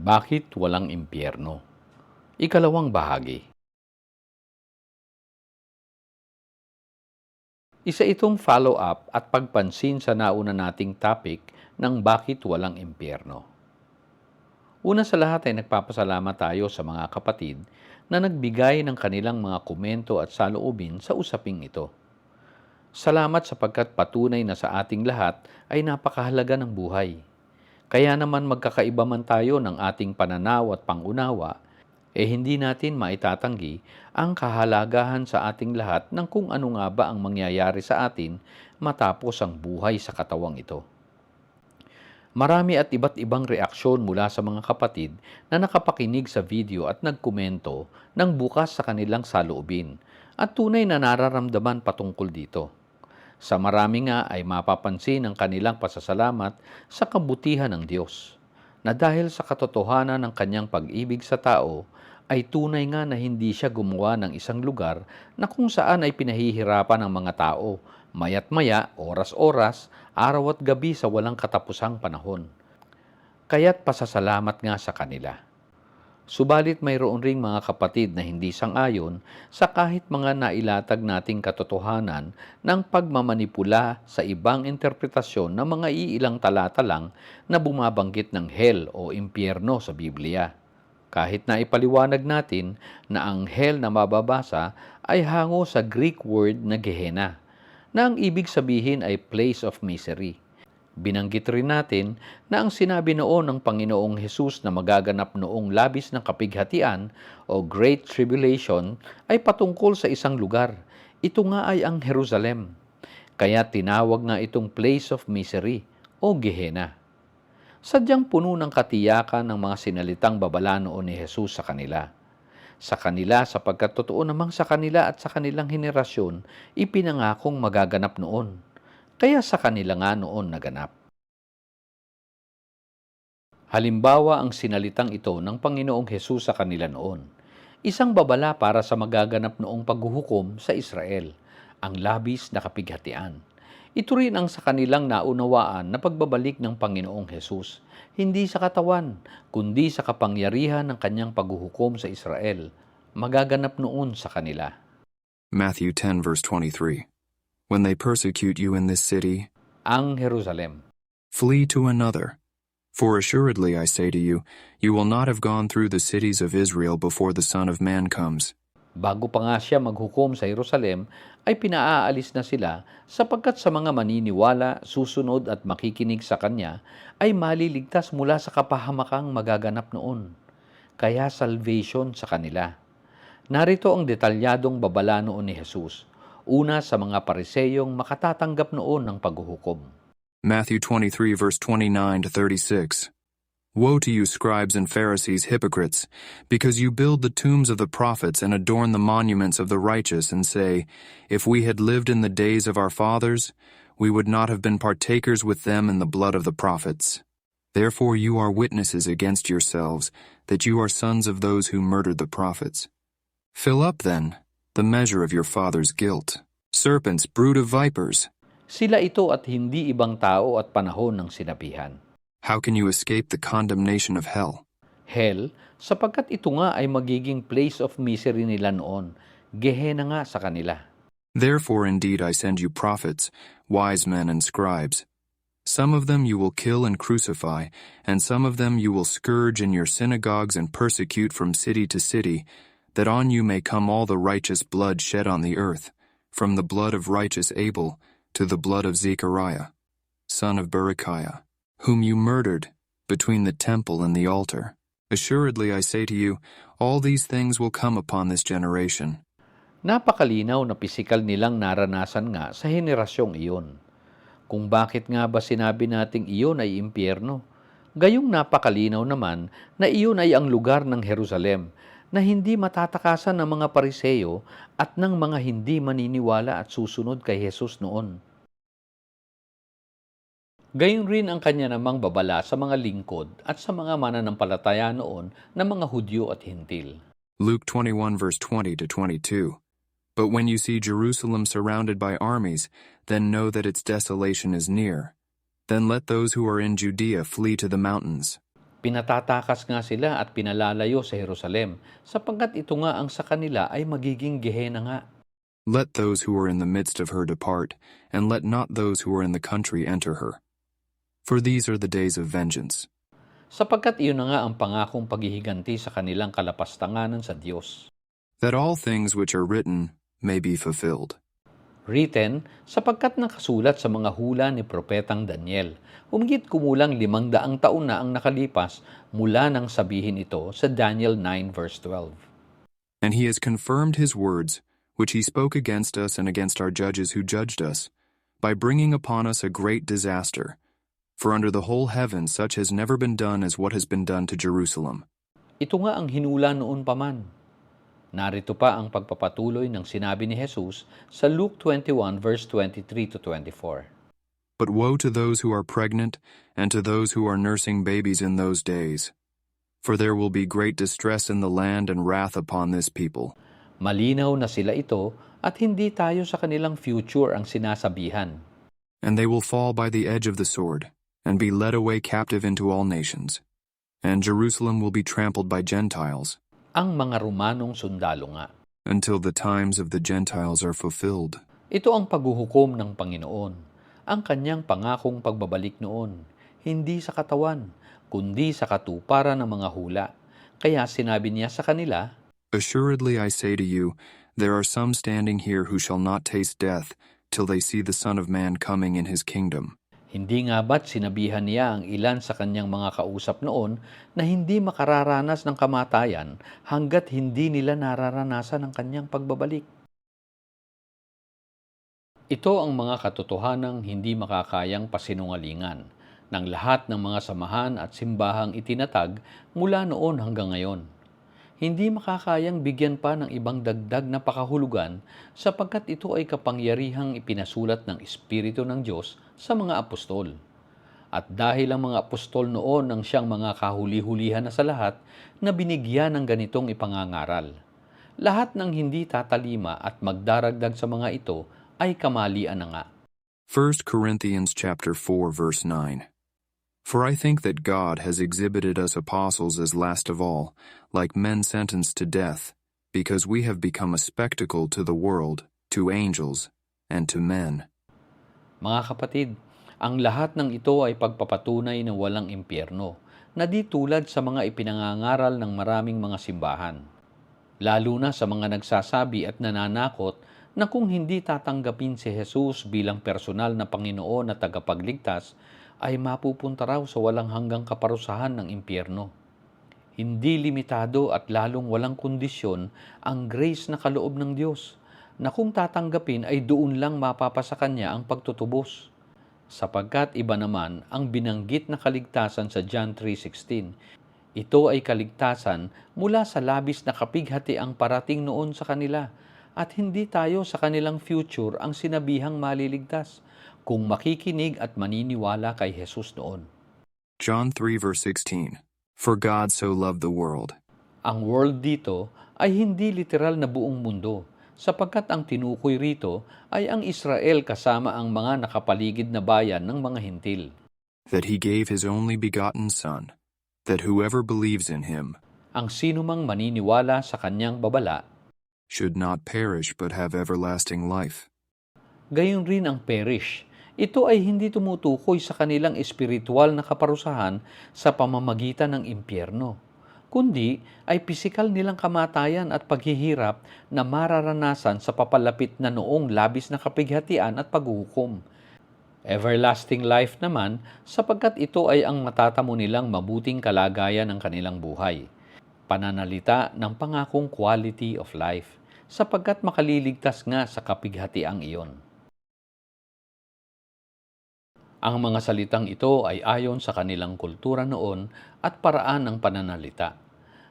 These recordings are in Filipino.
Bakit walang impyerno? Ikalawang bahagi. Isa itong follow-up at pagpansin sa nauna nating topic ng bakit walang impyerno. Una sa lahat ay nagpapasalamat tayo sa mga kapatid na nagbigay ng kanilang mga komento at saloobin sa usaping ito. Salamat sapagkat patunay na sa ating lahat ay napakahalaga ng buhay. Kaya naman magkakaiba man tayo ng ating pananaw at pangunawa, eh hindi natin maitatanggi ang kahalagahan sa ating lahat ng kung ano nga ba ang mangyayari sa atin matapos ang buhay sa katawang ito. Marami at iba't ibang reaksyon mula sa mga kapatid na nakapakinig sa video at nagkomento ng bukas sa kanilang saloobin at tunay na nararamdaman patungkol dito. Sa marami nga ay mapapansin ang kanilang pasasalamat sa kabutihan ng Diyos, na dahil sa katotohanan ng kanyang pag-ibig sa tao, ay tunay nga na hindi siya gumawa ng isang lugar na kung saan ay pinahihirapan ng mga tao, mayat maya, oras-oras, araw at gabi sa walang katapusang panahon. Kaya't pasasalamat nga sa kanila. Subalit mayroon ring mga kapatid na hindi sang-ayon sa kahit mga nailatag nating katotohanan ng pagmamanipula sa ibang interpretasyon ng mga iilang talata lang na bumabanggit ng hell o impyerno sa Biblia. Kahit na ipaliwanag natin na ang hell na mababasa ay hango sa Greek word na Gehenna, na ang ibig sabihin ay place of misery. Binanggit rin natin na ang sinabi noon ng Panginoong Hesus na magaganap noong labis ng kapighatian o Great Tribulation ay patungkol sa isang lugar. Ito nga ay ang Jerusalem. Kaya tinawag nga itong place of misery o Gehenna. Sadyang puno ng katiyakan ng mga sinalitang babala noon ni Jesus sa kanila. Sa kanila sapagkat totoo namang sa kanila at sa kanilang henerasyon ipinangakong magaganap noon kaya sa kanila nga noon naganap. Halimbawa ang sinalitang ito ng Panginoong Hesus sa kanila noon. Isang babala para sa magaganap noong paghuhukom sa Israel, ang labis na kapighatian. Ito rin ang sa kanilang naunawaan na pagbabalik ng Panginoong Hesus, hindi sa katawan, kundi sa kapangyarihan ng kanyang paghuhukom sa Israel, magaganap noon sa kanila. Matthew 10, verse 23. When they persecute you in this city, Ang Jerusalem. flee to another. For assuredly I say to you, you will not have gone through the cities of Israel before the Son of Man comes. Bago pa nga siya maghukom sa Jerusalem, ay pinaaalis na sila sapagkat sa mga maniniwala, susunod at makikinig sa Kanya, ay maliligtas mula sa kapahamakang magaganap noon. Kaya salvation sa kanila. Narito ang detalyadong babala noon ni Jesus. Una sa mga pariseyong makatatanggap noon ng paghuhukom. Matthew 23, verse 29 to 36. Woe to you, scribes and Pharisees, hypocrites, because you build the tombs of the prophets and adorn the monuments of the righteous, and say, If we had lived in the days of our fathers, we would not have been partakers with them in the blood of the prophets. Therefore you are witnesses against yourselves, that you are sons of those who murdered the prophets. Fill up, then, the measure of your father's guilt. Serpents, brood of vipers, Sila ito at hindi ibang tao at panahon ng sinabihan. how can you escape the condemnation of hell? Hell, sapagkat ito nga ay magiging place of misery nila noon. Gehenna nga sa kanila. Therefore indeed I send you prophets, wise men and scribes. Some of them you will kill and crucify, and some of them you will scourge in your synagogues and persecute from city to city, that on you may come all the righteous blood shed on the earth, from the blood of righteous Abel to the blood of Zechariah, son of Berechiah, whom you murdered between the temple and the altar. Assuredly I say to you, all these things will come upon this generation. Napakalinaw na pisikal nilang naranasan nga sa henerasyong iyon. Kung bakit nga ba sinabi nating iyon ay impyerno? Gayong napakalinaw naman na iyon ay ang lugar ng Jerusalem na hindi matatakasan ng mga pariseyo at ng mga hindi maniniwala at susunod kay Jesus noon. Gayon rin ang kanya namang babala sa mga lingkod at sa mga mananampalataya noon ng mga Hudyo at Hintil. Luke 21 verse 20 to 22. But when you see Jerusalem surrounded by armies, then know that its desolation is near. Then let those who are in Judea flee to the mountains. Pinatatakas nga sila at pinalalayo sa Jerusalem, sapagkat ito nga ang sa kanila ay magiging gehena nga. Let those who are in the midst of her depart, and let not those who are in the country enter her. For these are the days of vengeance, Sapagkat iyon na nga ang pangakong paghihiganti sa kanilang kalapastanganan sa Diyos. that all things which are written may be fulfilled. Written, sapagkat nakasulat sa mga hula ni Propetang Daniel, umigit kumulang limang daang taon na ang nakalipas mula nang sabihin ito sa Daniel 9 verse 12. And he has confirmed his words, which he spoke against us and against our judges who judged us, by bringing upon us a great disaster. For under the whole heaven such has never been done as what has been done to Jerusalem. Ito nga ang hinula noon pa man. Narito pa ang pagpapatuloy ng sinabi ni Jesus sa Luke 21 verse 23 to 24. But woe to those who are pregnant, and to those who are nursing babies in those days. For there will be great distress in the land and wrath upon this people. Malinaw na sila ito at hindi tayo sa kanilang future ang sinasabihan. And they will fall by the edge of the sword, and be led away captive into all nations. And Jerusalem will be trampled by Gentiles, Ang mga Romanong sundalo nga. until the times of the Gentiles are fulfilled. Ito ang paghuhukom ng Panginoon, ang kanyang pangakong pagbabalik noon, hindi sa katawan, kundi sa katuparan ng mga hula. Kaya sinabi niya sa kanila, Assuredly I say to you, there are some standing here who shall not taste death till they see the Son of Man coming in his kingdom. Hindi nga ba't sinabihan niya ang ilan sa kanyang mga kausap noon na hindi makararanas ng kamatayan hanggat hindi nila nararanasan ang kanyang pagbabalik? Ito ang mga katotohanang hindi makakayang pasinungalingan ng lahat ng mga samahan at simbahang itinatag mula noon hanggang ngayon. Hindi makakayang bigyan pa ng ibang dagdag na pakahulugan sapagkat ito ay kapangyarihang ipinasulat ng Espiritu ng Diyos sa mga apostol. At dahil ang mga apostol noon ang siyang mga kahuli-hulihan na sa lahat na binigyan ng ganitong ipangangaral. Lahat ng hindi tatalima at magdaragdag sa mga ito ay kamalian na nga. 1 Corinthians chapter 4 verse 9. For I think that God has exhibited us apostles as last of all, like men sentenced to death, because we have become a spectacle to the world, to angels, and to men. Mga kapatid, ang lahat ng ito ay pagpapatunay na walang impyerno, na di tulad sa mga ipinangangaral ng maraming mga simbahan. Lalo na sa mga nagsasabi at nananakot na kung hindi tatanggapin si Jesus bilang personal na Panginoon at tagapagligtas, ay mapupunta raw sa walang hanggang kaparusahan ng impyerno. Hindi limitado at lalong walang kondisyon ang grace na kaloob ng Diyos na kung tatanggapin ay doon lang mapapasa kanya ang pagtutubos. Sapagkat iba naman ang binanggit na kaligtasan sa John 3.16. Ito ay kaligtasan mula sa labis na kapighati ang parating noon sa kanila at hindi tayo sa kanilang future ang sinabihang maliligtas kung makikinig at maniniwala kay Jesus noon. John 3 verse 16. For God so loved the world, Ang world dito ay hindi literal na buong mundo, sapagkat ang tinukoy rito ay ang Israel kasama ang mga nakapaligid na bayan ng mga hintil. that he gave his only begotten Son, that whoever believes in him Ang sinumang maniniwala sa kanyang babala, should not perish but have everlasting life. gayon rin ang perish. Ito ay hindi tumutukoy sa kanilang espiritual na kaparusahan sa pamamagitan ng impyerno, kundi ay pisikal nilang kamatayan at paghihirap na mararanasan sa papalapit na noong labis na kapighatian at paghuhukom. Everlasting life naman sapagkat ito ay ang matatamo nilang mabuting kalagayan ng kanilang buhay. Pananalita ng pangakong quality of life sapagkat makaliligtas nga sa kapighatiang iyon. Ang mga salitang ito ay ayon sa kanilang kultura noon at paraan ng pananalita.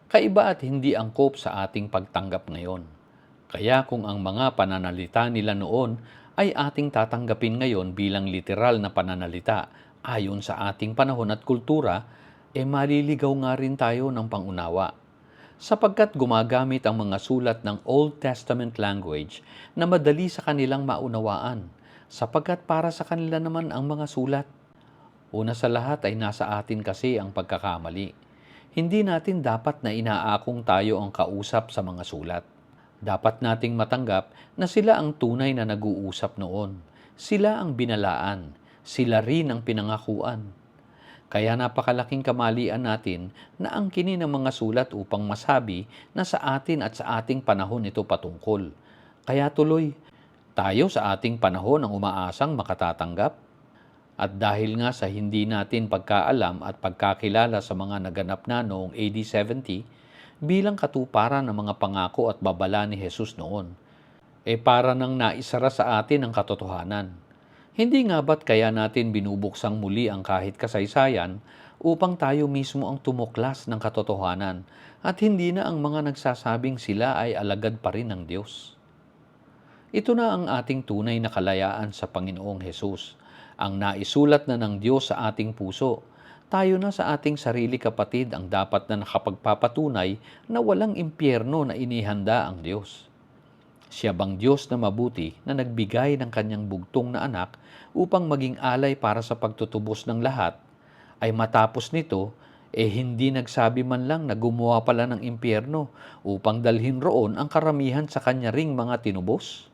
Kaiba at hindi angkop sa ating pagtanggap ngayon. Kaya kung ang mga pananalita nila noon ay ating tatanggapin ngayon bilang literal na pananalita ayon sa ating panahon at kultura, e maliligaw nga rin tayo ng pangunawa. Sapagkat gumagamit ang mga sulat ng Old Testament language na madali sa kanilang maunawaan, sapagkat para sa kanila naman ang mga sulat. Una sa lahat ay nasa atin kasi ang pagkakamali. Hindi natin dapat na inaakong tayo ang kausap sa mga sulat. Dapat nating matanggap na sila ang tunay na nag-uusap noon. Sila ang binalaan. Sila rin ang pinangakuan. Kaya napakalaking kamalian natin na angkinin ng mga sulat upang masabi na sa atin at sa ating panahon ito patungkol. Kaya tuloy, tayo sa ating panahon ang umaasang makatatanggap. At dahil nga sa hindi natin pagkaalam at pagkakilala sa mga naganap na noong AD 70, bilang katuparan ng mga pangako at babala ni Jesus noon, e para nang naisara sa atin ang katotohanan. Hindi nga ba't kaya natin binubuksang muli ang kahit kasaysayan upang tayo mismo ang tumuklas ng katotohanan at hindi na ang mga nagsasabing sila ay alagad pa rin ng Diyos? Ito na ang ating tunay na kalayaan sa Panginoong Hesus, ang naisulat na ng Diyos sa ating puso. Tayo na sa ating sarili kapatid ang dapat na nakapagpapatunay na walang impyerno na inihanda ang Diyos. Siya bang Diyos na mabuti na nagbigay ng kanyang bugtong na anak upang maging alay para sa pagtutubos ng lahat, ay matapos nito, eh hindi nagsabi man lang na gumawa pala ng impyerno upang dalhin roon ang karamihan sa kanya ring mga tinubos?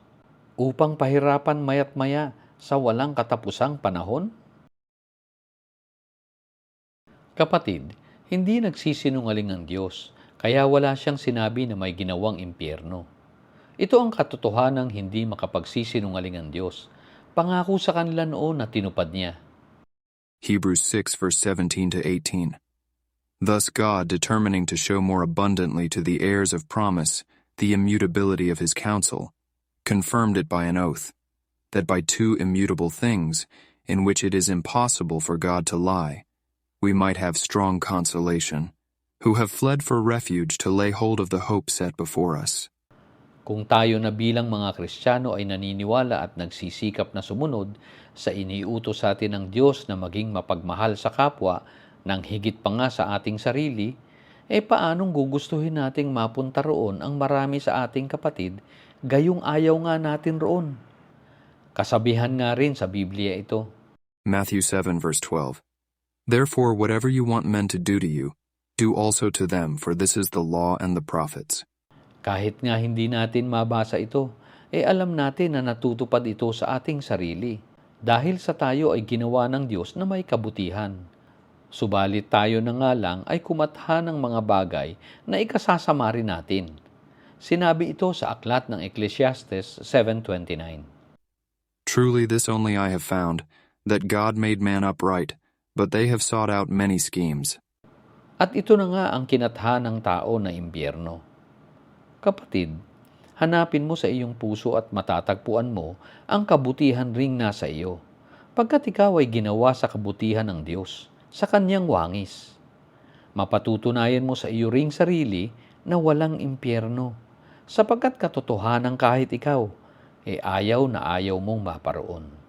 Upang pahirapan mayat maya sa walang katapusang panahon? Kapatid, hindi nagsisinungaling ang Diyos, kaya wala siyang sinabi na may ginawang impyerno. Ito ang katotohanang hindi makapagsisinungaling ang Diyos. Pangako sa kanila noon na tinupad niya. Hebrews 6 verse 17 to 18. Thus God, determining to show more abundantly to the heirs of promise the immutability of his counsel, confirmed it by an oath, that by two immutable things, in which it is impossible for God to lie, we might have strong consolation, who have fled for refuge to lay hold of the hope set before us. Kung tayo na bilang mga Kristiyano ay naniniwala at nagsisikap na sumunod sa iniutos sa atin ng Diyos na maging mapagmahal sa kapwa ng higit pa nga sa ating sarili, eh paanong gugustuhin nating mapunta roon ang marami sa ating kapatid gayong ayaw nga natin roon? Kasabihan nga rin sa Biblia ito. Matthew 7 verse 12. Therefore, whatever you want men to do to you, do also to them, for this is the law and the prophets. Kahit nga hindi natin mabasa ito, eh alam natin na natutupad ito sa ating sarili dahil sa tayo ay ginawa ng Diyos na may kabutihan. Subalit tayo na nga lang ay kumatha ng mga bagay na ikasasama rin natin. Sinabi ito sa aklat ng Ecclesiastes 7.29. Truly, this only I have found, that God made man upright, but they have sought out many schemes. At ito na nga ang kinatha ng tao na impyerno. Kapatid, hanapin mo sa iyong puso at matatagpuan mo ang kabutihan ring nasa iyo, pagkat ikaw ay ginawa sa kabutihan ng Diyos, sa kanyang wangis. Mapatutunayan mo sa iyo ring sarili na walang impyerno, sapagkat katotohanan kahit ikaw, e ayaw na ayaw mong maparoon.